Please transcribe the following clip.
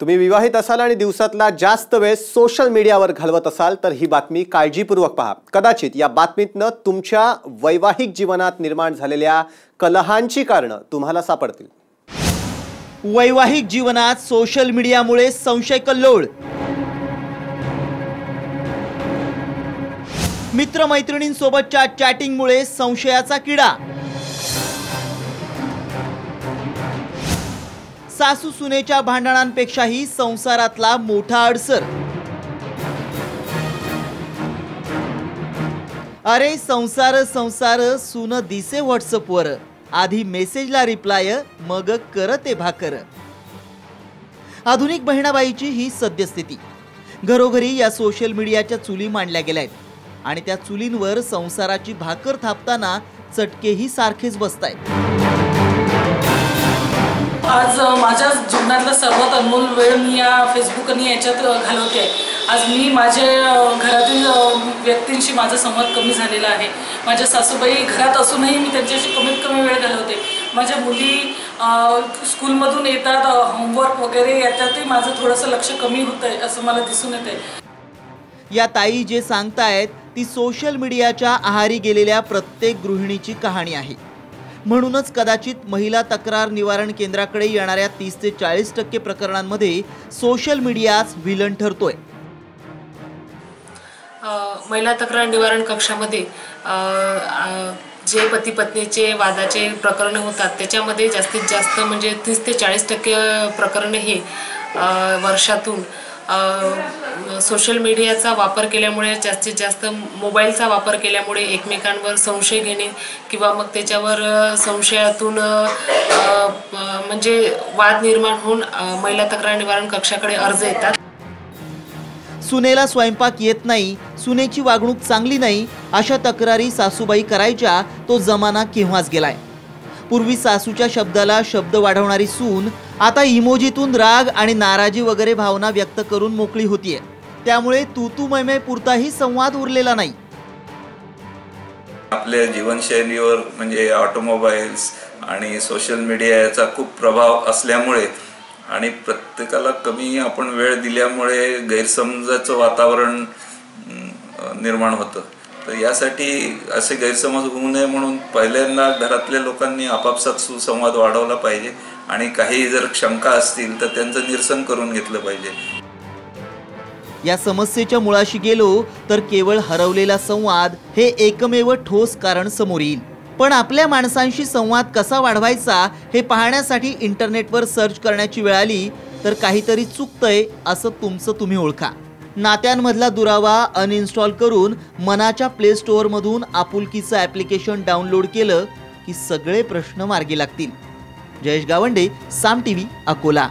तुम्ही विवाहित असाल आणि दिवसातला जास्त वेळ सोशल मीडियावर घालवत असाल तर ही बातमी काळजीपूर्वक पहा. कदाचित या बातमीतनं तुमच्या वैवाहिक जीवनात निर्माण झालेल्या कलहांची कारणं तुम्हाला सापडतील. वैवाहिक जीवनात सोशल मीडियामुळे संशय कल्लोळ. मित्रमैत्रिणींसोबतच्या चॅटिंगमुळे संशयाचा किडा. सासू सुनेच्या भांडणांपेक्षाही संसारातला मोठा अडसर. अरे संसार संसार सुन दिसे व्हॉट्सअपवर. आधी मेसेजला रिप्लाय मग करते भाकर. आधुनिक बहिणाबाईची ही सद्यस्थिती. घरोघरी या सोशल मीडियाच्या चुली मांडल्या गेल्या आहेत आणि त्या चुलींवर संसाराची भाकर थापताना चटकेही सारखेच बसतायत. आज माझ्या जीवनातला सर्वात अनमोल वेळ मी या फेसबुक आणि याच्यात घालवते. आहे आज मी माझे घरातील व्यक्तींशी माझा संवाद कमी झालेला आहे. माझ्या सासूबाई घरात असूनही मी त्यांच्याशी कमीत कमी वेळ घालवते. माझ्या मुली स्कूलमधून येतात होमवर्क वगैरे याच्यातही माझं थोडंसं लक्ष कमी होतं आहे असं मला दिसून येतं आहे या ताई जे सांगतायत ती सोशल मीडियाच्या आहारी गेलेल्या प्रत्येक गृहिणीची कहाणी आहे. म्हणूनच कदाचित महिला तक्रार निवारण केंद्राकडे येणाऱ्या तीस ते चाळीस टक्के प्रकरणांमध्ये सोशल मीडियाच विलन ठरतोय. महिला तक्रार निवारण कक्षामध्ये जे पती पत्नीचे वादाचे प्रकरणं होतात त्याच्यामध्ये जास्तीत जास्त म्हणजे तीस ते चाळीस टक्के प्रकरणे हे वर्षातून सोशल मीडियाचा वापर केल्यामुळे जास्तीत जास्त मोबाईलचा वापर केल्यामुळे एकमेकांवर संशय घेणे किंवा मग त्याच्यावर संशयातून म्हणजे वाद निर्माण होऊन महिला तक्रार निवारण कक्षाकडे अर्ज येतात. सुनेला स्वयंपाक येत नाही सुनेची वागणूक चांगली नाही अशा तक्रारी सासूबाई करायच्या तो जमाना केव्हाच गेलाय. पूर्वी सासूच्या शब्दाला शब्द वाढवणारी सून आता इमोजीतून राग आणि नाराजी वगैरे भावना व्यक्त करून मोकळी होतीये. त्यामुळे तू तू मैमै पुरताही संवाद उरलेला नाही. आपल्या जीवनशैलीवर म्हणजे ऑटोमोबाईल्स आणि सोशल मीडिया याचा खूप प्रभाव असल्यामुळे आणि प्रत्येकाला कमी आपण वेळ दिल्यामुळे गैरसमजाचं वातावरण निर्माण होतं. तर यासाठी असे गैरसमज होऊ नये म्हणून पहिल्यांदा घरातल्या लोकांनी आपापसात सुसंवाद वाढवला पाहिजे आणि काही जर शंका असतील तर त्यांचं निरसन करून घेतलं पाहिजे. या समस्येच्या मुळाशी गेलो तर केवळ हरवलेला संवाद हे एकमेव ठोस कारण समोर येईल. पण आपल्या माणसांशी संवाद कसा वाढवायचा हे पाहण्यासाठी इंटरनेटवर सर्च करण्याची वेळ आली तर काहीतरी चुकतंय असं तुमचं तुम्ही ओळखा. नात्यांमधला दुरावा अनइन्स्टॉल करून मनाच्या प्ले स्टोअरमधून आपुलकीचं ॲप्लिकेशन डाउनलोड केलं की सगळे प्रश्न मार्गी लागतील. Jayesh Gawande Saam T V Akola.